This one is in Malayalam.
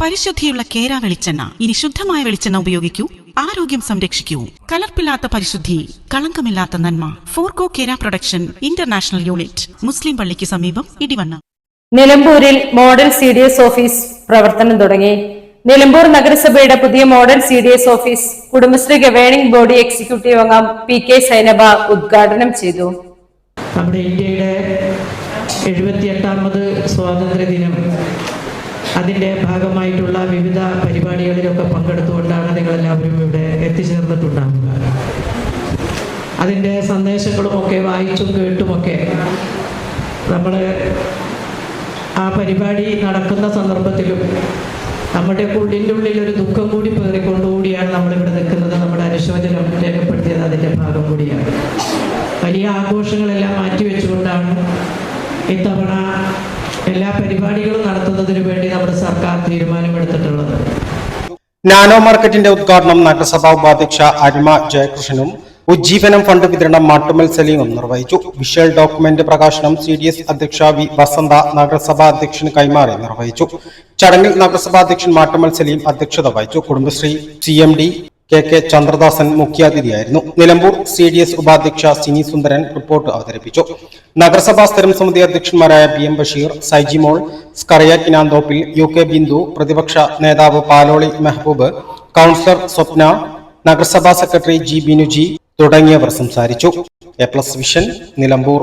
പരിശുദ്ധിയുള്ള കേര വെളിച്ചെണ്ണ ഇനി ശുദ്ധമായ വെളിച്ചെണ്ണ ഉപയോഗിക്കൂ. ആരോഗ്യം സംരക്ഷിക്കൂ. കലർപ്പില്ലാത്ത പരിശുദ്ധി കളങ്കമില്ലാത്ത നന്മ. ഫോർകോ കേര പ്രൊഡക്ഷൻ ഇന്റർനാഷണൽ യൂണിറ്റ് മുസ്ലിം പള്ളിക്ക് സമീപം ഇടിവണ്ണ. നിലമ്പൂരിൽ model C D S office പ്രവർത്തനം തുടങ്ങി. നിലമ്പൂർ നഗരസഭയുടെ പുതിയ model C D S office Kudumbashree governing body executive അംഗം പി കെ സൈനബ ഉദ്ഘാടനം ചെയ്തു. നമ്മുടെ ഇന്ത്യയുടെ എഴുപത്തിയെട്ടാമത് സ്വാതന്ത്ര്യ ദിനം അതിന്റെ ഭാഗമായിട്ടുള്ള വിവിധ പരിപാടികളിലൊക്കെ പങ്കെടുത്തുകൊണ്ടാണ് നിങ്ങളെല്ലാവരും ഇവിടെ എത്തിച്ചേർന്നിട്ടുണ്ടാവുക. അതിന്റെ സന്ദേശങ്ങളുമൊക്കെ വായിച്ചും കേട്ടുമൊക്കെ നമ്മൾ ആ പരിപാടി നടക്കുന്ന സന്ദർഭത്തിലും നമ്മുടെ ഉള്ളിന്റെ ഉള്ളിൽ ഒരു ദുഃഖം കൂടി പേറിക്കൊണ്ടുകൂടിയാണ് നമ്മളിവിടെ നിൽക്കുന്നത്. നമ്മുടെ അനുശോചനം രേഖപ്പെടുത്തിയത് അതിന്റെ ഭാഗം കൂടിയാണ്. വലിയ ആഘോഷങ്ങളെല്ലാം മാറ്റിവെച്ചുകൊണ്ടാണ് ഇത്തവണ നടത്തുന്നതിന് വേണ്ടി നമ്മുടെ സർക്കാർ തീരുമാനമെടുത്തിട്ടുള്ളത്. നാനോ മാർക്കറ്റിന്റെ ഉദ്ഘാടനം നഗരസഭാ ഉപാധ്യക്ഷ അരിമ ജയകൃഷ്ണനും ഉജ്ജീവനം ഫണ്ട് വിതരണം മാട്ടുമൽ സലീമും നിർവഹിച്ചു. വിഷ്വൽ ഡോക്യുമെന്റ് പ്രകാശനം സി ഡി എസ് അധ്യക്ഷ വി വസന്ത നഗരസഭാ അധ്യക്ഷന് കൈമാറി നിർവഹിച്ചു. ചടങ്ങിൽ നഗരസഭാ അധ്യക്ഷൻ മാട്ടുമൽ സലീം അധ്യക്ഷത വഹിച്ചു. Kudumbashree C M D K K Chandradasan മുഖ്യാതിഥിയായിരുന്നു. Nilambur C D S ഉപാധ്യക്ഷ സിനി സുന്ദരൻ റിപ്പോർട്ട് അവതരിപ്പിച്ചു. നഗരസഭാ സ്ഥിരം സമിതി അധ്യക്ഷന്മാരായ B M Basheer Saijimol Scaria Kinanthoppil U K Bindu പ്രതിപക്ഷ നേതാവ് പാലോളി മെഹബൂബ് കൗൺസിലർ സ്വപ്ന നഗരസഭാ സെക്രട്ടറി ജി ബിനുജി തുടങ്ങിയവർ സംസാരിച്ചു. A plus vision Nilambur.